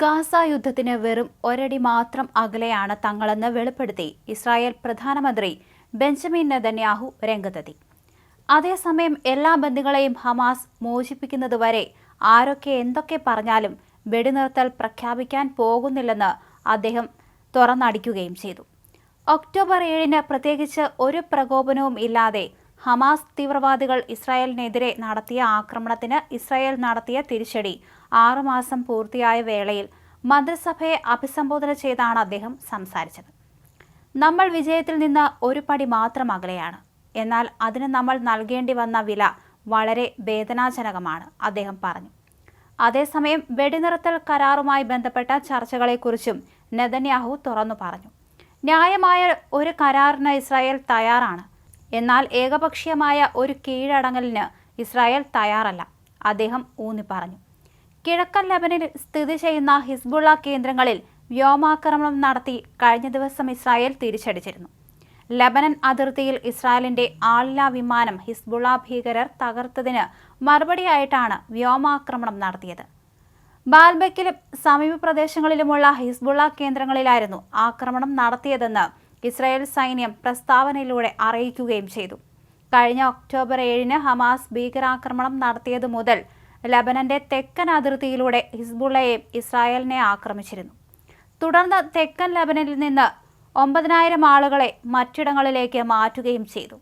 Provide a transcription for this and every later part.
Gaza യുദ്ധത്തിന് വെറും ഒരടി മാത്രം അകലെയാണ് തങ്ങളെന്ന് വെളിപ്പെടുത്തി ഇസ്രായേൽ പ്രധാനമന്ത്രി ബെഞ്ചമിൻ നെതന്യാഹു രംഗത്തെത്തി. അതേസമയം എല്ലാ ബന്ധുക്കളെയും ഹമാസ് മോചിപ്പിക്കുന്നതുവരെ ആരൊക്കെ എന്തൊക്കെ പറഞ്ഞാലും വെടിനിർത്തൽ പ്രഖ്യാപിക്കാൻ പോകുന്നില്ലെന്ന് അദ്ദേഹം തുറന്നടിക്കുകയും ചെയ്തു. ഒക്ടോബർ ഏഴിന് പ്രത്യേകിച്ച് ഒരു പ്രകോപനവും ഇല്ലാതെ ഹമാസ് തീവ്രവാദികൾ ഇസ്രായേലിനെതിരെ നടത്തിയ ആക്രമണത്തിന് ഇസ്രായേൽ നടത്തിയ തിരിച്ചടി ആറുമാസം പൂർത്തിയായ വേളയിൽ മന്ത്രിസഭയെ അഭിസംബോധന ചെയ്താണ് അദ്ദേഹം സംസാരിച്ചത്. നമ്മൾ വിജയത്തിൽ നിന്ന് ഒരു പടി മാത്രം അകലെയാണ്. എന്നാൽ അതിന് നമ്മൾ നൽകേണ്ടി വന്ന വില വളരെ വേദനാജനകമാണ് അദ്ദേഹം പറഞ്ഞു. അതേസമയം വെടിനിർത്തൽ കരാറുമായി ബന്ധപ്പെട്ട ചർച്ചകളെക്കുറിച്ചും നെതന്യാഹു തുറന്നു പറഞ്ഞു. ന്യായമായ ഒരു കരാറിന് ഇസ്രായേൽ തയ്യാറാണ്. എന്നാൽ ഏകപക്ഷീയമായ ഒരു കീഴടങ്ങലിന് ഇസ്രായേൽ തയ്യാറല്ല. അദ്ദേഹം ഊന്നി പറഞ്ഞു കിഴക്കൻ ലബനിൽ സ്ഥിതി ചെയ്യുന്ന ഹിസ്ബുള്ള കേന്ദ്രങ്ങളിൽ വ്യോമാക്രമണം നടത്തി കഴിഞ്ഞ ദിവസം ഇസ്രായേൽ തിരിച്ചടിച്ചിരുന്നു. ലബനൻ അതിർത്തിയിൽ ഇസ്രായേലിന്റെ ആളില്ലാ വിമാനം ഹിസ്ബുള്ള ഭീകരർ തകർത്തതിന് മറുപടിയായിട്ടാണ് വ്യോമാക്രമണം നടത്തിയത്. ബാൽബക്കിലും സമീപ പ്രദേശങ്ങളിലുമുള്ള ഹിസ്ബുള്ള കേന്ദ്രങ്ങളിലായിരുന്നു ആക്രമണം നടത്തിയതെന്ന് ഇസ്രായേൽ സൈന്യം പ്രസ്താവനയിലൂടെ അറിയിക്കുകയും ചെയ്തു. കഴിഞ്ഞ ഒക്ടോബർ ഏഴിന് ഹമാസ് ഭീകരാക്രമണം നടത്തിയതു മുതൽ ലബനന്റെ തെക്കൻ അതിർത്തിയിലൂടെ ഹിസ്ബുള്ളയെ ഇസ്രായേലിനെ ആക്രമിച്ചിരുന്നു. തുടർന്ന് തെക്കൻ ലബനനിൽ നിന്ന് ഒമ്പതിനായിരം ആളുകളെ മറ്റിടങ്ങളിലേക്ക് മാറ്റുകയും ചെയ്തു.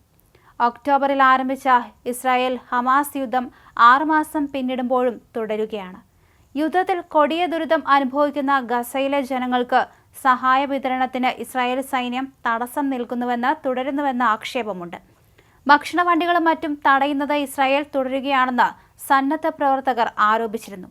ഒക്ടോബറിൽ ആരംഭിച്ച ഇസ്രായേൽ ഹമാസ് യുദ്ധം ആറുമാസം പിന്നിടുമ്പോഴും തുടരുകയാണ്. യുദ്ധത്തിൽ കൊടിയ ദുരിതം അനുഭവിക്കുന്ന ഗസയിലെ ജനങ്ങൾക്ക് സഹായ വിതരണത്തിന് ഇസ്രായേൽ സൈന്യം തടസ്സം നിൽക്കുന്നുവെന്ന് തുടരുന്നുവെന്ന ആക്ഷേപമുണ്ട്. ഭക്ഷണ വണ്ടികളും മറ്റും തടയുന്നത് ഇസ്രായേൽ തുടരുകയാണെന്ന് സന്നദ്ധ പ്രവർത്തകർ ആരോപിച്ചിരുന്നു.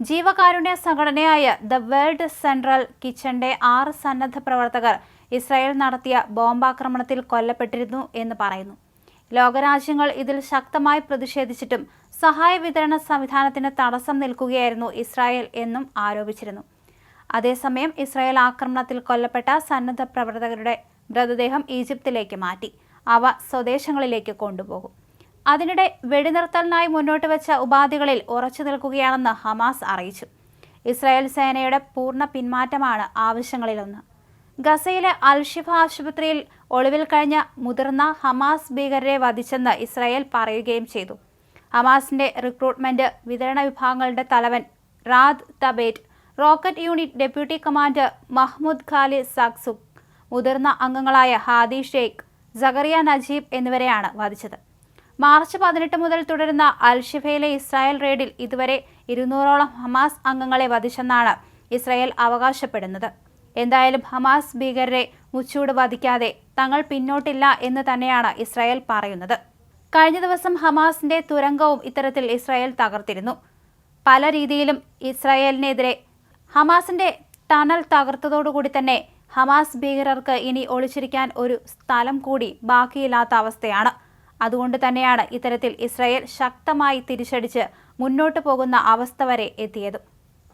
ജീവകാരുണ്യ സംഘടനയായ ദ വേൾഡ് സെൻട്രൽ കിച്ചന്റെ ആറ് സന്നദ്ധ പ്രവർത്തകർ ഇസ്രായേൽ നടത്തിയ ബോംബാക്രമണത്തിൽ കൊല്ലപ്പെട്ടിരുന്നു എന്ന് പറയുന്നു. ലോകരാജ്യങ്ങൾ ഇതിൽ ശക്തമായി പ്രതിഷേധിച്ചിട്ടും സഹായ വിതരണ സംവിധാനത്തിന് തടസ്സം നിൽക്കുകയായിരുന്നു ഇസ്രായേൽ എന്നും ആരോപിച്ചിരുന്നു. അതേസമയം ഇസ്രായേൽ ആക്രമണത്തിൽ കൊല്ലപ്പെട്ട സന്നദ്ധ പ്രവർത്തകരുടെ മൃതദേഹം ഈജിപ്തിലേക്ക് മാറ്റി അവ സ്വദേശങ്ങളിലേക്ക് കൊണ്ടുപോകും. അതിനിടെ വെടിനിർത്തലിനായി മുന്നോട്ട് വെച്ച ഉപാധികളിൽ ഉറച്ചു നിൽക്കുകയാണെന്ന് ഹമാസ് അറിയിച്ചു. ഇസ്രായേൽ സേനയുടെ പൂർണ പിന്മാറ്റമാണ് ആവശ്യങ്ങളിലൊന്ന്. ഗസയിലെ അൽഷിഫ ആശുപത്രിയിൽ ഒളിവിൽ കഴിഞ്ഞ മുതിർന്ന ഹമാസ് ഭീകരരെ വധിച്ചെന്ന് ഇസ്രായേൽ പറയുകയും ചെയ്തു. ഹമാസിന്റെ റിക്രൂട്ട്മെന്റ് വിതരണ വിഭാഗങ്ങളുടെ തലവൻ Raad Thabet rocket unit deputy commander Mahmoud Khali സാക്സുക് മുതിർന്ന അംഗങ്ങളായ ഹാദി ഷെയ്ഖ് സഗറിയ നജീബ് എന്നിവരെയാണ് വധിച്ചത്. മാർച്ച് പതിനെട്ട് മുതൽ തുടരുന്ന അൽഷിഫയിലെ ഇസ്രായേൽ റെയ്ഡിൽ ഇതുവരെ ഇരുന്നൂറോളം ഹമാസ് അംഗങ്ങളെ വധിച്ചെന്നാണ് ഇസ്രായേൽ അവകാശപ്പെടുന്നത്. എന്തായാലും ഹമാസ് ഭീകരരെ മുച്ചൂട് വധിക്കാതെ തങ്ങൾ പിന്നോട്ടില്ല എന്ന് തന്നെയാണ് ഇസ്രായേൽ പറയുന്നത്. കഴിഞ്ഞ ദിവസം ഹമാസിന്റെ തുരങ്കവും ഇത്തരത്തിൽ ഇസ്രായേൽ തകർത്തിരുന്നു. പല രീതിയിലും ഇസ്രായേലിനെതിരെ ഹമാസിന്റെ ടണൽ തകർത്തതോടുകൂടി തന്നെ ഹമാസ് ഭീകരർക്ക് ഇനി ഒളിച്ചിരിക്കാൻ ഒരു സ്ഥലം കൂടി ബാക്കിയില്ലാത്ത അവസ്ഥയാണ്. അതുകൊണ്ട് തന്നെയാണ് ഇത്തരത്തിൽ ഇസ്രായേൽ ശക്തമായി തിരിച്ചടിച്ച് മുന്നോട്ടു പോകുന്ന അവസ്ഥ വരെ എത്തിയത്.